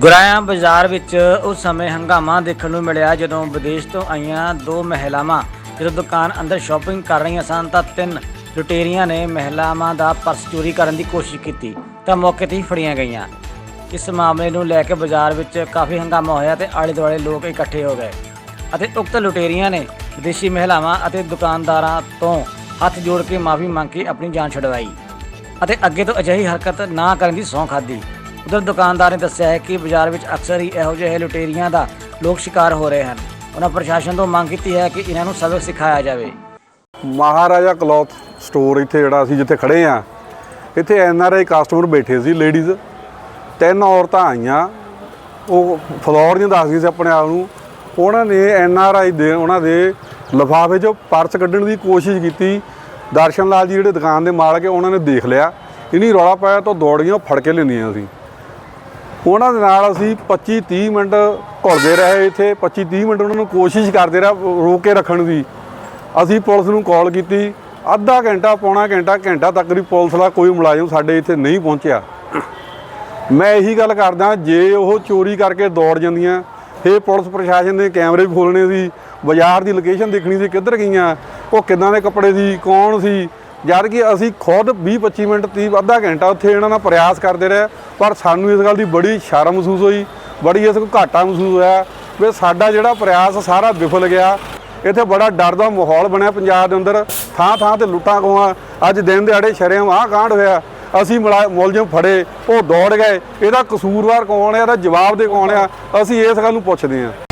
ਗੁਰਾਇਆ ਬਾਜ਼ਾਰ ਵਿੱਚ ਉਸ ਸਮੇਂ ਹੰਗਾਮਾ ਦੇਖਣ ਨੂੰ ਮਿਲਿਆ ਜਦੋਂ ਵਿਦੇਸ਼ ਤੋਂ ਆਈਆਂ ਦੋ ਮਹਿਲਾਵਾਂ, ਜਦੋਂ ਦੁਕਾਨ ਅੰਦਰ ਸ਼ਾਪਿੰਗ ਕਰ ਰਹੀਆਂ ਸਨ ਤਾਂ ਤਿੰਨ ਲੁਟੇਰੀਆਂ ਨੇ ਮਹਿਲਾਵਾਂ ਦਾ ਪਰਸ ਚੋਰੀ ਕਰਨ ਦੀ ਕੋਸ਼ਿਸ਼ ਕੀਤੀ ਤਾਂ ਮੌਕੇ ਤੇ ਹੀ ਫੜੀਆਂ ਗਈਆਂ। ਇਸ ਮਾਮਲੇ ਨੂੰ ਲੈ ਕੇ ਬਾਜ਼ਾਰ ਵਿੱਚ ਕਾਫੀ ਹੰਗਾਮਾ ਹੋਇਆ ਤੇ ਆਲੇ ਦੁਆਲੇ ਲੋਕ ਇਕੱਠੇ ਹੋ ਗਏ ਅਤੇ ਉਕਤ ਲੁਟੇਰੀਆਂ ਨੇ ਵਿਦੇਸ਼ੀ ਮਹਿਲਾਵਾਂ ਅਤੇ ਦੁਕਾਨਦਾਰਾਂ ਤੋਂ ਹੱਥ ਜੋੜ ਕੇ ਮਾਫੀ ਮੰਗ ਕੇ ਆਪਣੀ ਜਾਨ ਛੁਡਵਾਈ ਅਤੇ ਅੱਗੇ ਤੋਂ ਅਜਿਹੀ ਹਰਕਤ ਨਾ ਕਰਨ ਦੀ ਸਹੁੰ ਖਾਧੀ। ਉਧਰ ਦੁਕਾਨਦਾਰ ਨੇ ਦੱਸਿਆ ਹੈ ਕਿ ਬਾਜ਼ਾਰ ਵਿੱਚ ਅਕਸਰ ਹੀ ਇਹੋ ਜਿਹੇ ਲੁਟੇਰੀਆਂ ਦਾ ਲੋਕ ਸ਼ਿਕਾਰ ਹੋ ਰਹੇ ਹਨ। ਉਹਨਾਂ ਪ੍ਰਸ਼ਾਸਨ ਤੋਂ ਮੰਗ ਕੀਤੀ ਹੈ ਕਿ ਇਹਨਾਂ ਨੂੰ ਸਬਕ ਸਿਖਾਇਆ ਜਾਵੇ। ਮਹਾਰਾਜਾ ਕਲੌਥ ਸਟੋਰ ਇੱਥੇ ਜਿਹੜਾ ਅਸੀਂ ਜਿੱਥੇ ਖੜੇ ਆ ਇੱਥੇ ਐਨ ਆਰ ਆਈ ਕਸਟਮਰ ਬੈਠੇ ਸੀ, ਲੇਡੀਜ਼। ਤਿੰਨ ਔਰਤਾਂ ਆਈਆਂ। ਉਹ ਫਲੋਰ ਦੀਆਂ ਦੱਸਦੀ ਸੀ ਆਪਣੇ ਆਪ ਨੂੰ। ਉਹਨਾਂ ਨੇ ਐਨ ਆਰ ਆਈ ਦੇ, ਉਹਨਾਂ ਦੇ ਲਿਫਾਫੇ 'ਚੋਂ ਪਰਸ ਕੱਢਣ ਦੀ ਕੋਸ਼ਿਸ਼ ਕੀਤੀ। ਦਰਸ਼ਨ ਲਾਲ ਜੀ ਜਿਹੜੇ ਦੁਕਾਨ ਦੇ ਮਾਲਕ ਹੈ, ਉਹਨਾਂ ਨੇ ਦੇਖ ਲਿਆ। ਇਨੀ ਰੌਲਾ ਪਾਇਆ ਤਾਂ ਦੌੜ ਗਈਆਂ, ਉਹ ਫੜ ਕੇ ਲੈਂਦੀਆਂ ਸੀ। ਉਹਨਾਂ ਦੇ ਨਾਲ ਅਸੀਂ 25 30 ਮਿੰਟ ਘੁਲਦੇ ਰਹੇ ਇੱਥੇ 25 30 ਮਿੰਟ ਉਹਨਾਂ ਨੂੰ ਕੋਸ਼ਿਸ਼ ਕਰਦੇ ਰਹੇ ਰੋਕ ਕੇ ਰੱਖਣ ਦੀ। ਅਸੀਂ ਪੁਲਿਸ ਨੂੰ ਕਾਲ ਕੀਤੀ, ਅੱਧਾ ਘੰਟਾ ਪੌਣਾ ਘੰਟਾ ਘੰਟਾ ਤੱਕ ਵੀ ਪੁਲਿਸ ਦਾ ਕੋਈ ਮੁਲਾਜ਼ਮ ਸਾਡੇ ਇੱਥੇ ਨਹੀਂ ਪਹੁੰਚਿਆ। ਮੈਂ ਇਹੀ ਗੱਲ ਕਰਦਾ, ਜੇ ਉਹ ਚੋਰੀ ਕਰਕੇ ਦੌੜ ਜਾਂਦੀਆਂ ਇਹ ਪੁਲਿਸ ਪ੍ਰਸ਼ਾਸਨ ਨੇ ਕੈਮਰੇ ਵੀ ਖੋਲਣੇ ਸੀ, ਬਾਜ਼ਾਰ ਦੀ ਲੋਕੇਸ਼ਨ ਦੇਖਣੀ ਸੀ, ਕਿੱਧਰ ਗਈਆਂ, ਉਹ ਕਿੱਦਾਂ ਦੇ ਕੱਪੜੇ ਸੀ, ਕੌਣ ਸੀ। ਜਦ ਕਿ ਅਸੀਂ ਖੁਦ 20 25 ਮਿੰਟ 30 ਅੱਧਾ ਘੰਟਾ ਉੱਥੇ ਇਹਨਾਂ ਨਾਲ ਪ੍ਰਯਾਸ ਕਰਦੇ ਰਹੇ ਪਰ ਸਾਨੂੰ ਇਸ ਗੱਲ ਦੀ ਬੜੀ ਸ਼ਰਮ ਮਹਿਸੂਸ ਹੋਈ, ਬੜੀ ਇਸ ਨੂੰ ਘਾਟਾ ਮਹਿਸੂਸ ਹੋਇਆ ਵੀ ਸਾਡਾ ਜਿਹੜਾ ਪ੍ਰਯਾਸ ਸਾਰਾ ਵਿਫਲ ਗਿਆ। ਇੱਥੇ ਬੜਾ ਡਰ ਦਾ ਮਾਹੌਲ ਬਣਿਆ ਪੰਜਾਬ ਦੇ ਅੰਦਰ। ਥਾਂ ਥਾਂ ਤੇ ਲੁੱਟਾਂ ਖੋਹਾਂ, ਅੱਜ ਦਿਨ ਦਿਹਾੜੇ ਸ਼ਰੇਆਮ ਆਹ ਕਾਂਡ ਹੋਇਆ। ਅਸੀਂ ਮੁਲਾ- ਮੁਲਜ਼ਮ ਫੜੇ, ਉਹ ਦੌੜ ਗਏ। ਇਹਦਾ ਕਸੂਰਵਾਰ ਕੌਣ ਹੈ ਇਹਦਾ ਜਵਾਬ ਦੇ ਕੌਣ ਆ? ਅਸੀਂ ਇਸ ਗੱਲ ਨੂੰ ਪੁੱਛਦੇ ਹਾਂ।